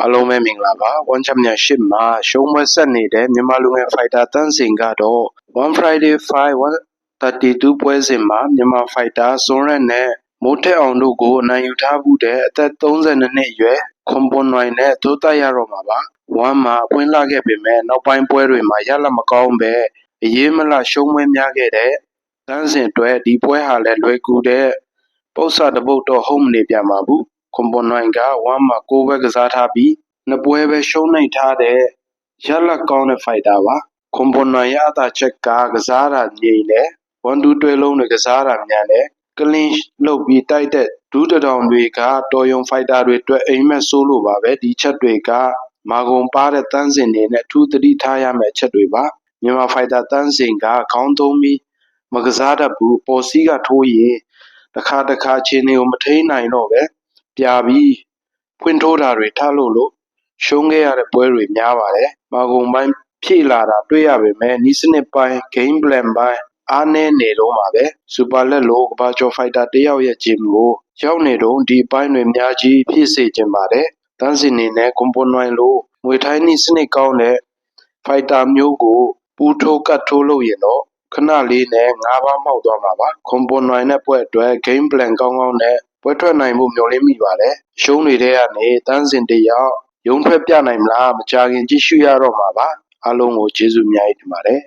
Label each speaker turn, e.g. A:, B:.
A: အားလုံးပဲမင်္ဂလာပါ1 Champion 8မှာရှုံးပွဲဆက်နေတဲ့မြန်မာလူငယ်ဖိုက်တာတန်းစင်ကတော့1 Friday 5 132ပွဲစဉ်မှာမြန်မာဖိုက်တာဇွန်ရက်နဲ့မိုးထက်အောင်တို့ကိုအနိုင်ယူထားမှုတဲ့အသက်32နှစ်အရွယ်ခွန်ပွန်နိုင်နဲ့သိုးတိုက်ရတော့မှာပါ1မှာအပွင့်လာခဲ့ပေမဲ့နောက်ပိုင်းပွဲတွေမှာရလမကောင်းပဲအရေးမလရှုံးပွဲများခဲ့တဲ့တန်းစင်အတွက်ဒီပွဲဟာလည်းလွယ်ကူတဲ့ပု္ပ္ပစာတပုတ်တော့ဟုတ်မနေပြန်ပါဘူး ခွန်ပွန်နိုင်က1မှာ6ပွဲကစားထားပြီးနှစ်ပွဲပဲရှုံးနိုင်ထားတဲ့ရလကောင်းတဲ့ဖိုက်တာပါခွန်ပွန်နိုင်ရအသာချက်ကကစားတာငြိမ်တယ်1 2တွဲလုံးတွေကစားတာမြန်တယ်ကလင်းလှုပ်ပြီးတိုက်တဲ့ဒူးတထောင်တွေကတော်ယုံဖိုက်တာတွေအတွက်အိမ်မက်ဆိုးလို့ပါပဲဒီချက်တွေကမာဂုံပါတဲ့တန်းစင်တွေနဲ့အထူးသတိထားရမယ့်ချက်တွေပါမြန်မာဖိုက်တာတန်းစင်ကခေါင်းသုံးပြီးမကစားတတ်ဘူးပေါ်စီးကထိုးရင်တစ်ခါတစ်ခါခြေနေကိုမထိန်နိုင်တော့ပဲ ပြာပြီးဖွင့်ထိုးတာတွေထားလို့လို့ရှုံးခဲ့ရတဲ့ပွဲတွေများပါတယ်မာဂုံပိုင်းဖြည့်လာတာတွေ့ရပေမဲ့နီးစနစ်ပိုင်း game plan ပိုင်းအားနည်းနေတော့မှာပဲစူပါလက်လိုကဘာကျော်ဖိုက်တာတယောက်ရဲ့ဂျင်ကိုရောက်နေတော့ဒီအပိုင်းတွေအများကြီးဖြည့်စေခြင်းပါတယ်တန်းစင်နေနဲ့ကွန်ပွန်နိုင်လိုငွေထိုင်းနီးစနစ်ကောင်းတဲ့ဖိုက်တာမျိုးကိုပူထိုးကတ်ထိုးလို့ရင်တော့ခဏလေးနဲ့ငါးပါးမှောက်သွားမှာပါကွန်ပွန်နိုင်တဲ့ပွဲအတွက် game plan ကောင်းကောင်းနဲ့ ပွဲထွက်နိုင်ဖို့ မျှော်လင့်မိပါတယ် ရှုံးနေတဲ့ကနေတန်းစင်တယောက် ရုံးထွက်ပြနိုင်မလား မကြခင် ကြည့်ရှုရတော့မှာပါ အားလုံးကို ကျေးဇူးအများကြီးတင်ပါတယ်